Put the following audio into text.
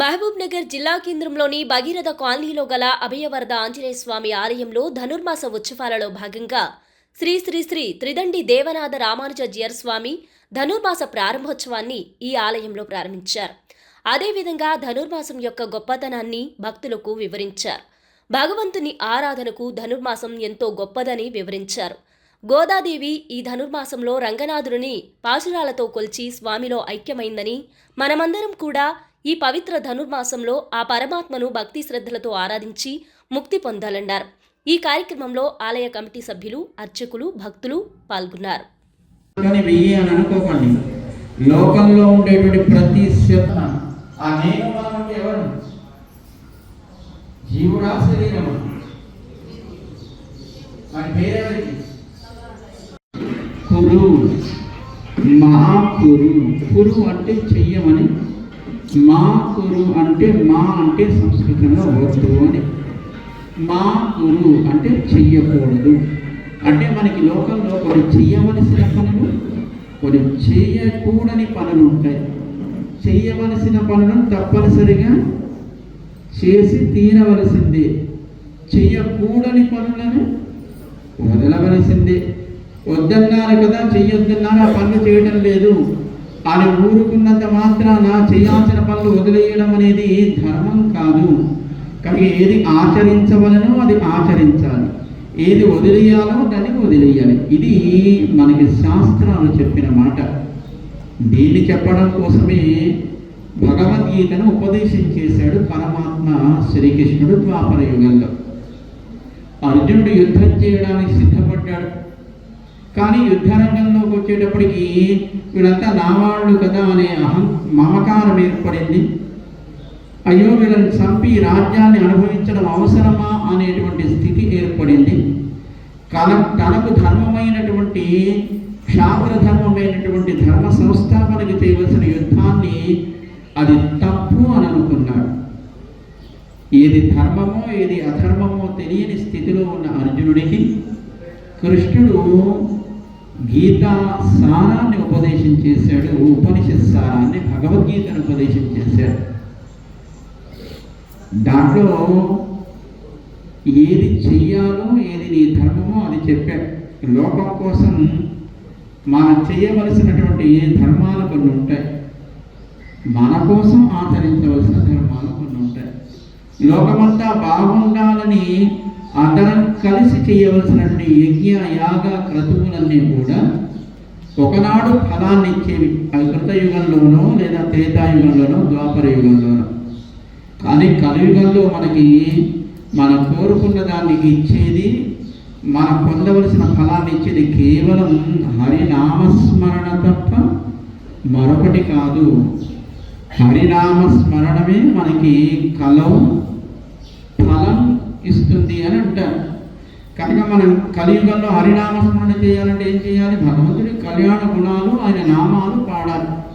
మహబూబ్ నగర్ జిల్లా కేంద్రంలోని భగీరథ కాలనీలో గల అభయవరద ఆంజనేయ స్వామి ఆలయంలో ధనుర్మాస ఉత్సవాలలో భాగంగా శ్రీ శ్రీ శ్రీ త్రిదండి దేవనాథ రామానుజ స్వామి ధనుర్మాస ప్రారంభోత్సవాన్ని ఈ ఆలయంలో ప్రారంభించారు. అదేవిధంగా ధనుర్మాసం యొక్క గొప్పతనాన్ని భక్తులకు వివరించారు. భగవంతుని ఆరాధనకు ధనుర్మాసం ఎంతో గొప్పదని వివరించారు. గోదాదేవి ఈ ధనుర్మాసంలో రంగనాథుడిని పాశురాలతో కొల్చి స్వామిలో ఐక్యమైందని మనమందరం కూడా ఈ పవిత్ర ధనుర్మాసంలో ఆ పరమాత్మను భక్తి శ్రద్ధలతో ఆరాధించి ముక్తి పొందాలన్నారు. ఈ కార్యక్రమంలో ఆలయ కమిటీ సభ్యులు అర్చకులు భక్తులు పాల్గొన్నారు. లోకంలో ఉండేటువంటి ప్రతి ఆ ఎవరు? జీవుడా శరీరమా? మరి పేరెవరికి? కురు. మా కురు అంటే చెయ్యమని మా కురు అంటే మా అంటే సంస్కృతంలో వద్దు అని. మా కురు అంటే చెయ్యకూడదు. అంటే మనకి లోకంలో కొన్ని చెయ్యవలసిన పనులు కొన్ని చేయకూడని పనులు ఉంటాయి. చేయవలసిన పనులను తప్పనిసరిగా చేసి తీరవలసిందే. చెయ్యకూడని పనులను వదలవలసిందే. వద్దన్నారు కదా చెయ్యొద్దన్నారు ఆ పనులు చేయడం లేదు. అని ఊరుకున్నంత మాత్రాన చేయాల్సిన పనులు వదిలేయడం అనేది ధర్మం కాదు. కానీ ఏది ఆచరించవలనో అది ఆచరించాలి. ఏది వదిలేయాలో దాన్ని వదిలేయాలి. ఇది మనకి శాస్త్రాలు చెప్పిన మాట. దీన్ని చెప్పడం కోసమే భగవద్గీతను ఉపదేశం చేశాడు పరమాత్మ శ్రీకృష్ణుడు ద్వాపర యుగంలో. అర్జునుడు యుద్ధం చేయడానికి సిద్ధపడ్డాడు. కానీ యుద్ధరంగంలోకి వచ్చేటప్పటికి వీళ్ళంతా నావాళ్ళు కదా అనే అహం మమకారం ఏర్పడింది. అయ్యో వీళ్ళని చంపి రాజ్యాన్ని అనుభవించడం అవసరమా అనేటువంటి స్థితి ఏర్పడింది. కల తనకు ధర్మమైనటువంటి క్షాత్ర ధర్మమైనటువంటి ధర్మ సంస్థాపనకి చేయవలసిన యుద్ధాన్ని అది తప్పు అని అనుకున్నాడు. ఏది ధర్మమో ఏది అధర్మమో తెలియని స్థితిలో ఉన్న అర్జునుడికి కృష్ణుడు గీతా సారాన్ని ఉపదేశం చేశాడు ఉపనిషత్ సారాన్ని భగవద్గీతను ఉపదేశం చేశాడు. దాంట్లో ఏది చెయ్యాలో ఏది నీ ధర్మమో అది చెప్పాడు. లోకం కోసం మనం చేయవలసినటువంటి ఏ ధర్మాలు కొన్ని ఉంటాయి మన కోసం ఆచరించవలసిన ధర్మాలు కొన్ని ఉంటాయి. లోకమంతా బాగుండాలని అందరం కలిసి చేయవలసినటువంటి యజ్ఞ యాగ క్రతువులన్నీ కూడా ఒకనాడు ఫలాన్ని ఇచ్చేవి. అవి కృతయుగంలోనో లేదా త్రేతాయుగంలోనో ద్వాపర యుగంలోనో. కానీ కలియుగంలో మనకి మనం కోరుకున్న దాన్ని ఇచ్చేది మనం పొందవలసిన ఫలాన్ని ఇచ్చేది కేవలం హరినామస్మరణ తప్ప మరొకటి కాదు. హరినామస్మరణమే మనకి కలం ఫలం ఇస్తుంది అని అంటారు. కనుక మనం కలియుగంలో హరినామ స్మరణ చేయాలంటే ఏం చేయాలి? భగవంతుడి కళ్యాణ గుణాలు ఆయన నామాలు పాడాలి.